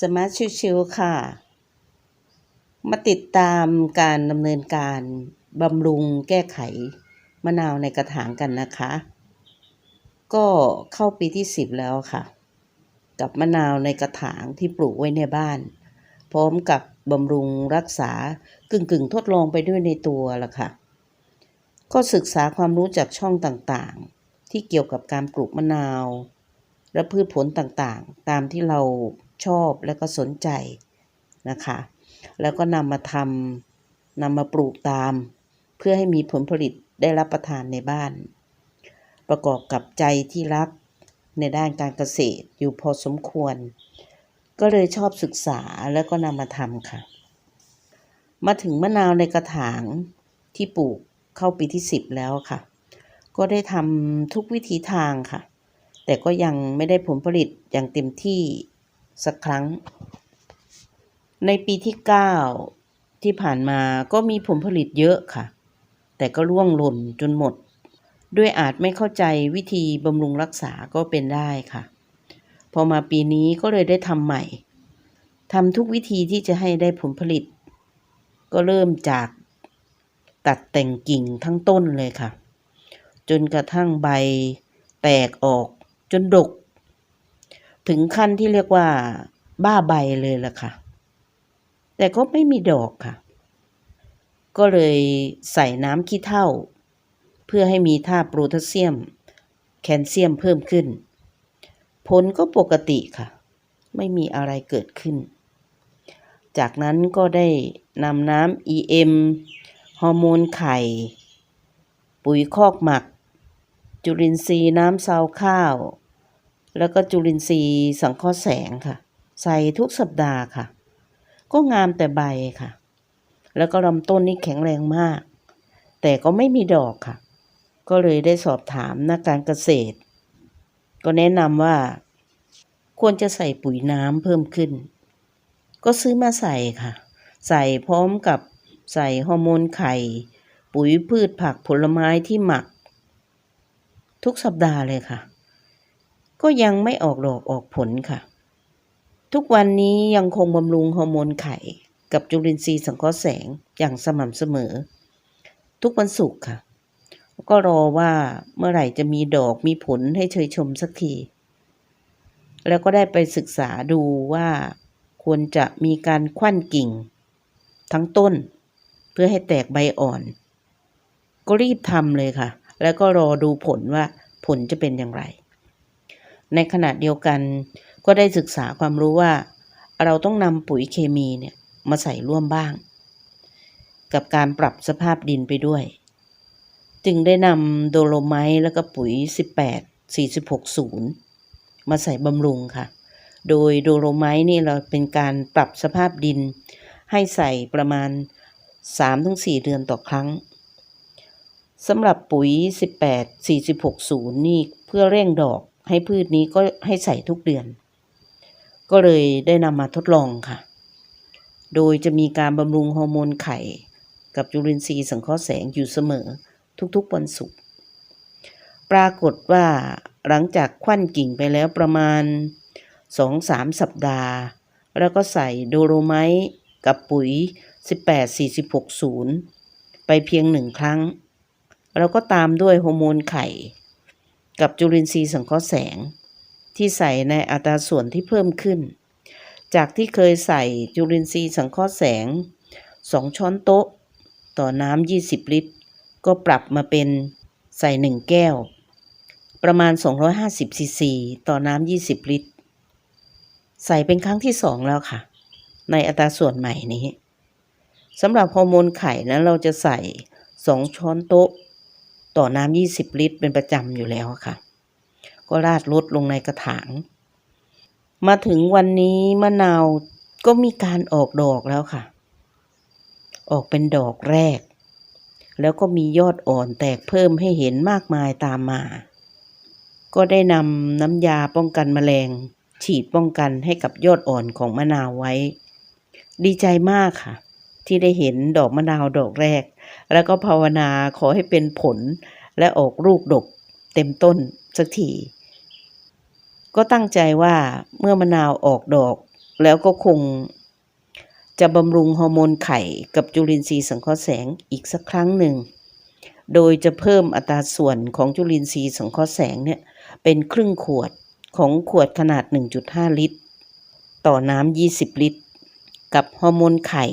สมาร์ทชิวๆค่ะ มาติดตามการดำเนินการบำรุงแก้ไขมะนาวในกระถางกันนะคะ ก็เข้าปีที่สิบแล้วค่ะ กับมะนาวในกระถางที่ปลูกไว้ในบ้าน พร้อมกับบำรุงรักษากึ่งๆทดลองไปด้วยในตัวละค่ะ ก็ศึกษาความรู้จากช่องต่างๆ ที่เกี่ยวกับการปลูกมะนาว และพืชผลต่างๆ ตามที่เรา ชอบและก็สนใจนะคะ แล้วก็นำมาทำนำมาปลูกตาม เพื่อให้มีผลผลิตได้รับประทานในบ้าน ประกอบกับใจที่รักในด้านการเกษตรอยู่พอสมควร ก็เลยชอบศึกษาแล้วก็นำมาทำค่ะ มาถึงมะนาวในกระถางที่ปลูกเข้าปีที่สิบแล้วค่ะ ก็ได้ทำทุกวิธีทางค่ะ แต่ก็ยังไม่ได้ผลผลิตอย่างเต็มที่ สักครั้ง ในปีที่ 9 ที่ผ่านมาก็มีผลผลิตเยอะค่ะ แต่ก็ร่วงหล่นจนหมด ด้วยอาจไม่เข้าใจวิธีบำรุงรักษาก็เป็นได้ค่ะ พอมาปีนี้ก็เลยได้ทำใหม่ทำทุกวิธีที่จะให้ได้ผลผลิต ก็เริ่มจากตัดแต่งกิ่งทั้งต้นเลยค่ะ จนกระทั่งใบแตกออกจนดก ถึงขั้นที่เรียกว่า บ้าใบเลยล่ะค่ะ แต่ก็ไม่มีดอกค่ะ ก็เลยใส่น้ำขี้เถ้า เพื่อให้มีธาตุโพแทสเซียม แคลเซียมเพิ่มขึ้น ผลก็ปกติค่ะ ไม่มีอะไรเกิดขึ้น จากนั้นก็ได้นำน้ำ EM ฮอร์โมนไข่ ปุ๋ยคอกหมัก จุลินทรีย์น้ำซาวข้าว แล้วก็จุลินทรีย์สังเคราะห์แสงค่ะ ใส่ทุกสัปดาห์ค่ะ ก็งามแต่ใบค่ะ แล้วก็ลำต้นนี่แข็งแรงมาก แต่ก็ไม่มีดอกค่ะ ก็เลยได้สอบถามนักการเกษตร ก็แนะนำว่า ควรจะใส่ปุ๋ยน้ำเพิ่มขึ้น ก็ซื้อมาใส่ค่ะ ใส่พร้อมกับใส่ฮอร์โมนไข่ ปุ๋ยพืชผักผลไม้ที่หมัก ทุกสัปดาห์เลยค่ะ ก็ยังไม่ออกดอกออกผลค่ะ ทุกวันนี้ยังคงบำรุงฮอร์โมนไข่ กับจุลินทรีย์สังเคราะห์แสงอย่างสม่ำเสมอ ทุกวันศุกร์ค่ะ ก็รอว่าเมื่อไหร่จะมีดอกมีผลให้เชยชมสักที แล้วก็ได้ไปศึกษาดูว่าควรจะมีการควันกิ่ง ทั้งต้น เพื่อให้แตกใบอ่อน ก็รีบทำเลยค่ะ แล้วก็รอดูผลว่าผลจะเป็นอย่างไร ในขณะเดียวกัน ก็ได้ศึกษาความรู้ว่า เราต้องนำปุ๋ยเคมีเนี่ยมาใส่ร่วมบ้าง กับการปรับสภาพดินไปด้วย จึงได้นำโดโลไมต์แล้วก็ปุ๋ย 18 46 0 มาใส่บำรุงค่ะ โดยโดโลไมต์นี่เราเป็นการปรับสภาพดิน ให้ใส่ประมาณ 3-4 เดือนต่อครั้งสำหรับปุ๋ย 18 46 0 นี่เพื่อเร่งดอก ให้พืชนี้ก็ให้ใส่ทุกเดือน ก็เลยได้นำมาทดลองค่ะ โดยจะมีการบำรุงฮอร์โมนไข่ กับจุลินทรีย์สังเคราะห์แสงอยู่เสมอทุกๆวันศุกร์ปรากฏว่าหลังจากควันกิ่งไปแล้วประมาณ 2-3 สัปดาห์ แล้วก็ใส่โดโลไมต์กับปุ๋ย 18-46-0 ไปเพียงหนึ่งครั้ง แล้วก็ตามด้วยฮอร์โมนไข่ กับจุลินทรีย์สังเคราะห์แสง ที่ใส่ในอัตราส่วนที่เพิ่มขึ้น จากที่เคยใส่จุลินทรีย์สังเคราะห์แสง 2 ช้อนโต๊ะ ต่อน้ำ 20 ลิตร ก็ปรับมาเป็นใส่ 1 แก้ว ประมาณ 250ซีซีต่อน้ำ 20 ลิตร ใส่เป็นครั้งที่ 2 แล้วค่ะ ในอัตราส่วนใหม่นี้สำหรับฮอร์โมนไข่นะเราจะใส่ 2 ช้อนโต๊ะ ต่อน้ำ20ลิตรเป็นประจำอยู่แล้วค่ะ ก็ราดลดลงในกระถาง มาถึงวันนี้มะนาวก็มีการออกดอกแล้วค่ะ ออกเป็นดอกแรก แล้วก็มียอดอ่อนแตกเพิ่มให้เห็นมากมายตามมา ก็ได้นำน้ำยาป้องกันแมลง ฉีดป้องกันให้กับยอดอ่อนของมะนาวไว้ ดีใจมากค่ะ ที่ได้เห็นดอกมะนาวดอกแรก แล้วก็ภาวนาขอให้เป็นผลและออกลูกดกเต็มต้นสักทีก็ตั้งใจว่าเมื่อมะนาวออกดอก แล้วก็คงจะบำรุงฮอร์โมนไข่กับจุลินทรีย์สังเคราะห์แสงอีกสักครั้งหนึ่ง โดยจะเพิ่มอัตราส่วนของจุลินทรีย์สังเคราะห์แสงเนี่ยเป็นครึ่งขวดของขวดขนาด 1.5 ลิตร ต่อน้ำ 20 ลิตร กับฮอร์โมนไข่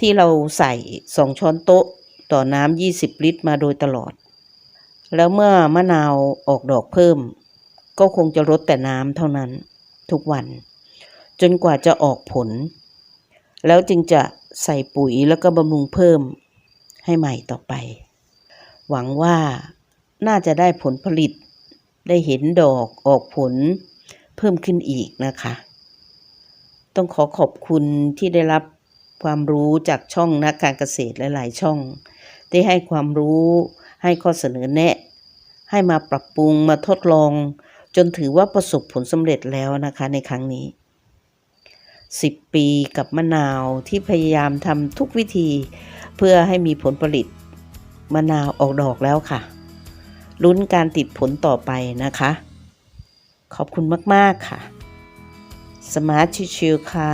ที่เราใส่ 2 ช้อนโต๊ะ ต่อน้ำ20 ลิตรมาโดยตลอด แล้วเมื่อมะนาวออกดอกเพิ่ม ก็คงจะลดแต่น้ำเท่านั้นทุกวัน จนกว่าจะออกผล แล้วจึงจะใส่ปุ๋ยแล้วก็บำรุงเพิ่มให้ใหม่ต่อไป หวังว่าน่าจะได้ผลผลิต ได้เห็นดอกออกผลเพิ่มขึ้นอีกนะคะ ต้องขอขอบคุณที่ได้รับความรู้จากช่องนักการเกษตรหลาย ๆ ช่อง ได้ให้ความรู้ให้ข้อเสนอแนะ ให้มาปรับปรุงมาทดลอง จนถือว่าประสบผลสำเร็จแล้วนะคะในครั้งนี้ 10 ปีกับมะนาวที่พยายามทำทุกวิธี เพื่อให้มีผลผลิตมะนาวออกดอกแล้วค่ะ ลุ้นการติดผลต่อไปนะคะ ขอบคุณมาก ๆ ค่ะ สมาร์ทชิวๆค่ะ